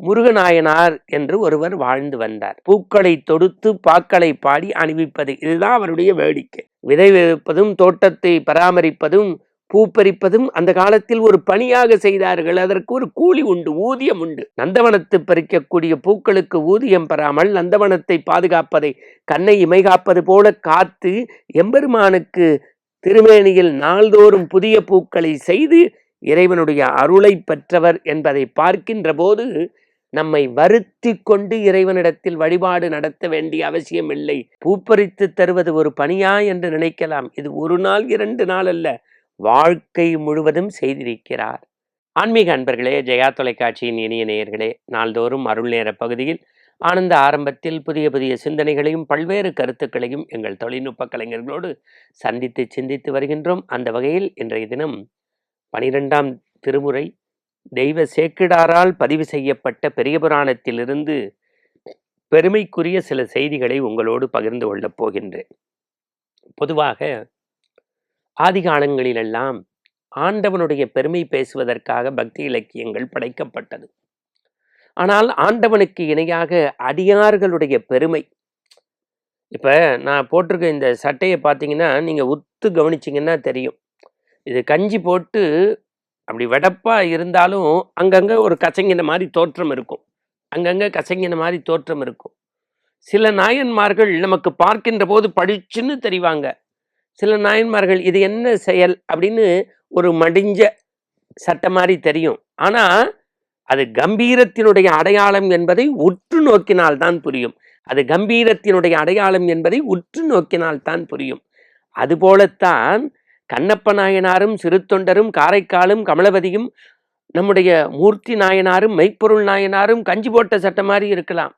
முருகநாயனார் என்று ஒருவர் வாழ்ந்து வந்தார். பூக்களை தொடுத்து பாக்களை பாடி அணிவிப்பது இதுதான் அவருடைய வேடிக்கை. விதை விதைப்பதும் தோட்டத்தை பராமரிப்பதும் பூ பறிப்பதும் அந்த காலத்தில் ஒரு பணியாக செய்தார்கள். அதற்கு ஒரு கூலி உண்டு ஊதியம் உண்டு. நந்தவனத்து பறிக்கக்கூடிய பூக்களுக்கு ஊதியம் பெறாமல் நந்தவனத்தை பாதுகாப்பதை கண்ணை இமைகாப்பது போல காத்து எம்பெருமானுக்கு திருமேனியில் நாள்தோறும் புதிய பூக்களை செய்து இறைவனுடைய அருளை பெற்றவர் என்பதை பார்க்கின்ற போது நம்மை வருத்தி கொண்டு இறைவனிடத்தில் வழிபாடு நடத்த வேண்டிய அவசியம் இல்லை பூப்பறித்து தருவது ஒரு பணியா என்று நினைக்கலாம். இது ஒரு நாள் இரண்டு நாள் அல்ல. வாழ்க்கை முழுவதும் செய்திருக்கிறார். ஆன்மீக அன்பர்களே ஜெயா தொலைக்காட்சியின் இனிய நேயர்களே நாள்தோறும் அருள் நேர பகுதியில் ஆனந்த ஆரம்பத்தில் புதிய புதிய சிந்தனைகளையும் பல்வேறு கருத்துக்களையும் எங்கள் தொழில்நுட்ப கலைஞர்களோடு சந்தித்து சிந்தித்து வருகின்றோம். அந்த வகையில் இன்றைய தினம் பனிரெண்டாம் திருமுறை தெய்வ சேக்கிடாரால் பதிவு செய்யப்பட்ட பெரிய புராணத்திலிருந்து பெருமைக்குரிய சில செய்திகளை உங்களோடு பகிர்ந்து கொள்ளப் போகின்றேன். பொதுவாக ஆதி காலங்களிலெல்லாம் ஆண்டவனுடைய பெருமை பேசுவதற்காக பக்தி இலக்கியங்கள் படைக்கப்பட்டது. ஆனால் ஆண்டவனுக்கு இணையாக அடியார்களுடைய பெருமை. இப்போ நான் போட்டிருக்க இந்த சட்டையை பார்த்தீங்கன்னா நீங்கள் உத்து கவனிச்சிங்கன்னா தெரியும். இது கஞ்சி போட்டு அப்படி வெடப்பாக இருந்தாலும் அங்கங்கே ஒரு கசங்கின மாதிரி தோற்றம் இருக்கும். அங்கங்கே கசங்கின மாதிரி தோற்றம் இருக்கும். சில நாயன்மார்கள் நமக்கு பார்க்கின்ற போது படிச்சுன்னு தெரிவாங்க. சில நாயன்மார்கள் இது என்ன செயல் அப்படின்னு ஒரு மடிஞ்ச சட்டை மாதிரி தெரியும். ஆனால் அது கம்பீரத்தினுடைய அடையாளம் என்பதை உற்று நோக்கினால் தான் புரியும். அது கம்பீரத்தினுடைய அடையாளம் என்பதை உற்று நோக்கினால் தான் புரியும். அதுபோலத்தான் கண்ணப்ப நாயனாரும் சிறு தொண்டரும் காரைக்காலும் கமலவதியும் நம்முடைய மூர்த்தி நாயனாரும் மெய்ப்பொருள் நாயனாரும் கஞ்சி போட்ட சட்டை மாதிரி இருக்கலாம்.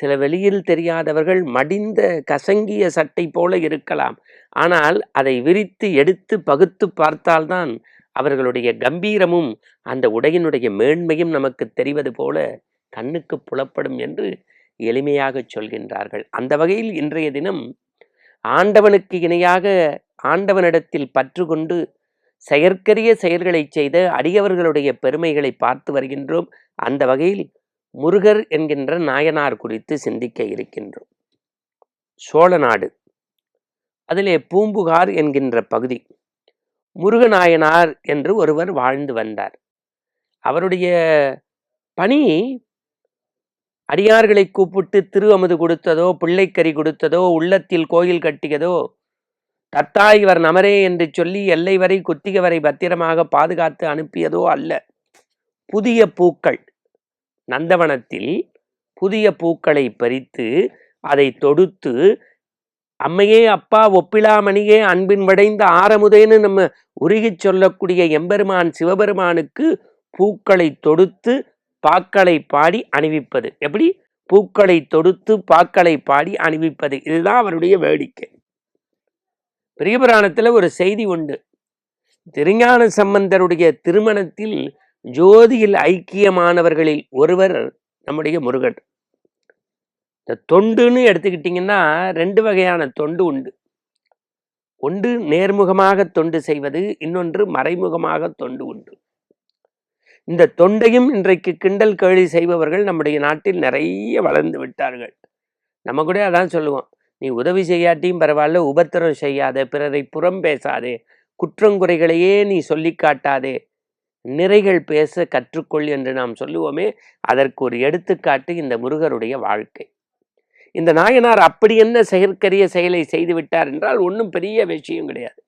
சில வெளியில் தெரியாதவர்கள் மடிந்த கசங்கிய சட்டை போல இருக்கலாம். ஆனால் அதை விரித்து எடுத்து பகுத்து பார்த்தால்தான் அவர்களுடைய கம்பீரமும் அந்த உடையினுடைய மேன்மையும் நமக்கு தெரிவது போல கண்ணுக்கு புலப்படும் என்று எளிமையாக சொல்கின்றார்கள். அந்த வகையில் இன்றைய தினம் ஆண்டவனுக்கு இணையாக ஆண்டவனிடத்தில் பற்று கொண்டு செயற்கரிய செயல்களை செய்த அடியவர்களுடைய பெருமைகளை பார்த்து வருகின்றோம். அந்த வகையில் முருகர் என்கின்ற நாயனார் குறித்து சிந்திக்க இருக்கின்றோம். சோழ நாடு. அதிலே பூம்புகார் என்கின்ற பகுதி. முருகநாயனார் என்று ஒருவர் வாழ்ந்து வந்தார். அவருடைய பணி அடியார்களை கூப்பிட்டு திரு அமுது கொடுத்ததோ பிள்ளைக்கறி கொடுத்ததோ உள்ளத்தில் கோயில் கட்டியதோ தத்தாய் இவர் நமரே என்று சொல்லி எல்லை வரை குத்திக வரை பத்திரமாக பாதுகாத்து அனுப்பியதோ அல்ல. புதிய பூக்கள். நந்தவனத்தில் புதிய பூக்களை பறித்து அதை தொடுத்து அம்மையே அப்பா ஒப்பிலாமணியே அன்பின் வடைந்த ஆரமுதேன்னு நம்ம உருகிச் சொல்லக்கூடிய எம்பெருமான் சிவபெருமானுக்கு பூக்களை தொடுத்து பாக்களை பாடி அணிவிப்பது. எப்படி? பூக்களை தொடுத்து பாக்களை பாடி அணிவிப்பது. இதுதான் அவருடைய வேடிக்கை. பிரியபுராணத்தில் ஒரு செய்தி உண்டு. திருஞான சம்பந்தருடைய திருமணத்தில் ஜோதியில் ஐக்கியமானவர்களில் ஒருவர் நம்முடைய முருகன். இந்த தொண்டுன்னு எடுத்துக்கிட்டிங்கன்னா ரெண்டு வகையான தொண்டு உண்டு. ஒன்று நேர்முகமாக தொண்டு செய்வது இன்னொன்று மறைமுகமாக தொண்டு உண்டு. இந்த தொண்டையும் இன்றைக்கு கிண்டல் கேலி செய்பவர்கள் நம்முடைய நாட்டில் நிறைய வளர்ந்து விட்டார்கள். நம்ம கூட அதான் சொல்லுவோம். நீ உதவி செய்யாட்டியும் பரவாயில்ல உபத்திரம் செய்யாத பிறரை புறம் பேசாதே குற்றங்குறைகளையே நீ சொல்லி காட்டாதே. நிறைகள் பேச கற்றுக்கொள் என்று நாம் சொல்லுவோமே அதற்கு ஒரு எடுத்துக்காட்டு இந்த முருகருடைய வாழ்க்கை. இந்த நாயனார் அப்படி என்ன செயற்கரிய செயலை செய்து விட்டார் என்றால் ஒன்றும் பெரிய விஷயம் கிடையாது.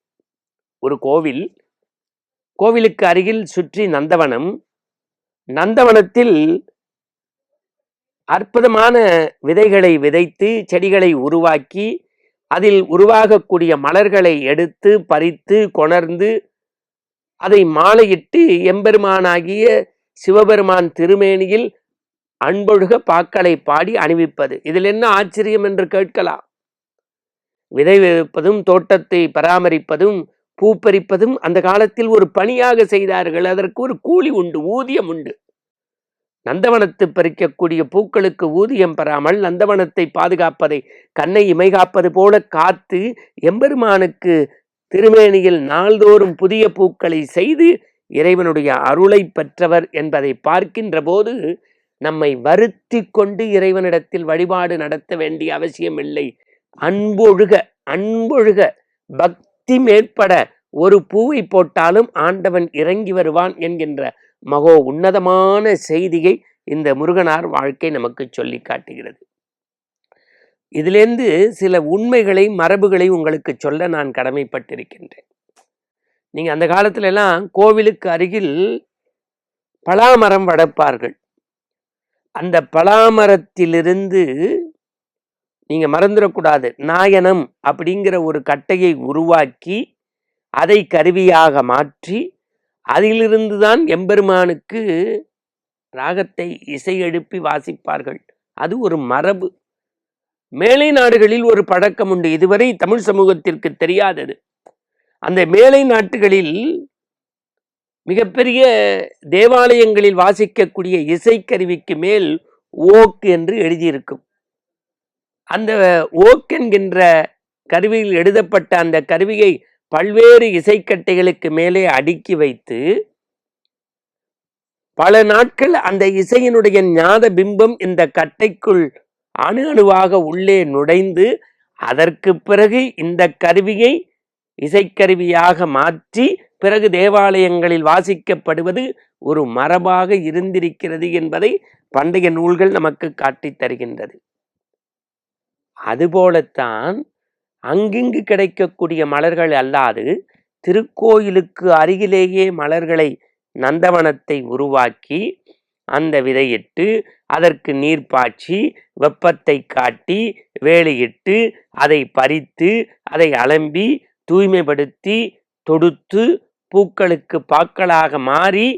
ஒரு கோவில் கோவிலுக்கு அருகில் சுற்றி நந்தவனம். நந்தவனத்தில் அற்புதமான விதைகளை விதைத்து செடிகளை உருவாக்கி அதில் உருவாகக்கூடிய மலர்களை எடுத்து பறித்து கொணர்ந்து அதை மாலையிட்டு எம்பெருமானாகிய சிவபெருமான் திருமேனியில் அன்பொழுக பாக்களை பாடி அணிவிப்பது. இதில் என்ன ஆச்சரியம் என்று கேட்கலாம். விதை விதைப்பதும் தோட்டத்தை பராமரிப்பதும் பூ பறிப்பதும் அந்த காலத்தில் ஒரு பணியாக செய்தார்கள். அதற்கு ஒரு கூலி உண்டு ஊதியம் உண்டு. நந்தவனத்து பறிக்கக்கூடிய பூக்களுக்கு ஊதியம் பெறாமல் நந்தவனத்தை பாதுகாப்பதை கண்ணை இமைகாப்பது போல காத்து எம்பெருமானுக்கு திருமேனியில் நாள்தோறும் புதிய பூக்களை செய்து இறைவனுடைய அருளை பெற்றவர் என்பதை பார்க்கின்ற போது நம்மை வருத்தி கொண்டு இறைவனிடத்தில் வழிபாடு நடத்த வேண்டிய அவசியம் இல்லை அன்பொழுக அன்பொழுக. பக்தி மேற்பட ஒரு பூவை போட்டாலும் ஆண்டவன் இறங்கி வருவான் என்கின்ற மகோ உன்னதமான செய்தியை இந்த முருகனார் வாழ்க்கை நமக்கு சொல்லி காட்டுகிறது. இதிலேருந்து சில உண்மைகளை மரபுகளை உங்களுக்கு சொல்ல நான் கடமைப்பட்டிருக்கின்றேன். நீங்கள் அந்த காலத்திலெல்லாம் கோவிலுக்கு அருகில் பலாமரம் வளர்ப்பார்கள். அந்த பலாமரத்திலிருந்து நீங்கள் மறந்துடக்கூடாது நாயனம் அப்படிங்கிற ஒரு கட்டையை உருவாக்கி அதை கருவியாக மாற்றி அதிலிருந்து தான் எம்பெருமானுக்கு ராகத்தை இசையெழுப்பி வாசிப்பார்கள். அது ஒரு மரபு. மேலை நாடுகளில் ஒரு பழக்கம் உண்டு. இதுவரை தமிழ் சமூகத்திற்கு தெரியாதது. அந்த மேலை நாட்டுகளில் மிகப்பெரிய தேவாலயங்களில் வாசிக்கக்கூடிய இசைக்கருவிக்கு மேல் ஓக் என்று எழுதியிருக்கும். அந்த ஓக் என்கின்ற கருவியில் எழுதப்பட்ட அந்த கருவியை பல்வேறு இசைக்கட்டைகளுக்கு மேலே அடுக்கி வைத்து பல நாட்கள் அந்த இசையினுடைய ஞாத பிம்பம் இந்த கட்டைக்குள் அணு அணுவாக உள்ளே நுழைந்து அதற்கு பிறகு இந்த கருவியை இசைக்கருவியாக மாற்றி பிறகு தேவாலயங்களில் வாசிக்கப்படுவது ஒரு மரபாக இருந்திருக்கிறது என்பதை பண்டைய நூல்கள் நமக்கு காட்டித் தருகின்றது. அதுபோலத்தான் அங்கிங்கு கிடைக்கக்கூடிய மலர்கள் அல்லாது திருக்கோயிலுக்கு அருகிலேயே மலர்களை நந்தவனத்தை உருவாக்கி அந்த விதையிட்டு அதற்கு நீர் பாய்ச்சி வெப்பத்தை காட்டி வேலையிட்டு அதை பறித்து அதை அலம்பி தூய்மைப்படுத்தி தொடுத்து பூக்களுக்கு பாக்களாக மாறி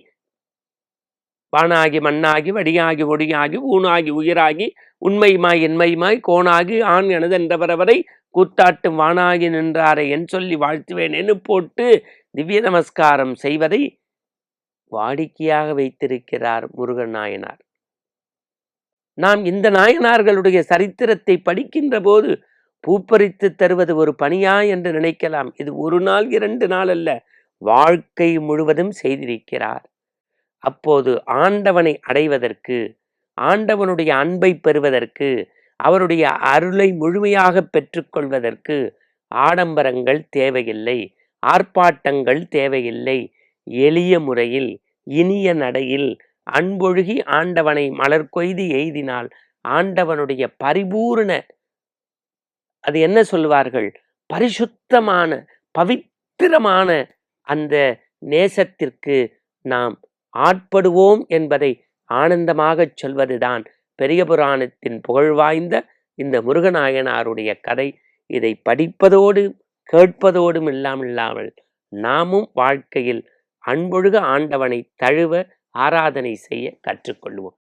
வானாகி மண்ணாகி வடியாகி ஒடியாகி ஊனாகி உயிராகி உண்மையுமாய் என்மையுமாய் கோணாகி ஆண் எனது என்றவரவரை கூத்தாட்டும் வானாகி நின்றாரை என் சொல்லி வாழ்த்துவேன் என்று போட்டு திவ்ய நமஸ்காரம் செய்வதை வாடிக்கையாக வைத்திருக்கிறார் முருகன் நாயனார். நாம் இந்த நாயனார்களுடைய சரித்திரத்தை படிக்கின்ற போது பூப்பறித்து தருவது ஒரு பணியா என்று நினைக்கலாம். இது ஒரு நாள் இரண்டு நாள் அல்ல வாழ்க்கை முழுவதும் செய்திருக்கிறார். அப்போது ஆண்டவனை அடைவதற்கு ஆண்டவனுடைய அன்பை பெறுவதற்கு அவருடைய அருளை முழுமையாக பெற்றுக்கொள்வதற்கு ஆடம்பரங்கள் தேவையில்லை ஆர்ப்பாட்டங்கள் தேவையில்லை. எளிய முறையில் இனிய நடையில் அன்பொழுகி ஆண்டவனை மலர் கொய்து எய்தினால் ஆண்டவனுடைய பரிபூர்ண அது என்ன சொல்வார்கள்? பரிசுத்தமான பவித்திரமான அந்த நேசத்திற்கு நாம் ஆட்படுவோம் என்பதை ஆனந்தமாகச் சொல்வதுதான் பெரிய புராணத்தின் புகழ்வாய்ந்த இந்த முருகநாயனாருடைய கதை. இதை படிப்பதோடு கேட்பதோடும் இல்லாமல்லாமல் நாமும் வாழ்க்கையில் அன்பொழுக ஆண்டவனை தழுவ ஆராதனை செய்ய கற்றுக்கொள்வோம்.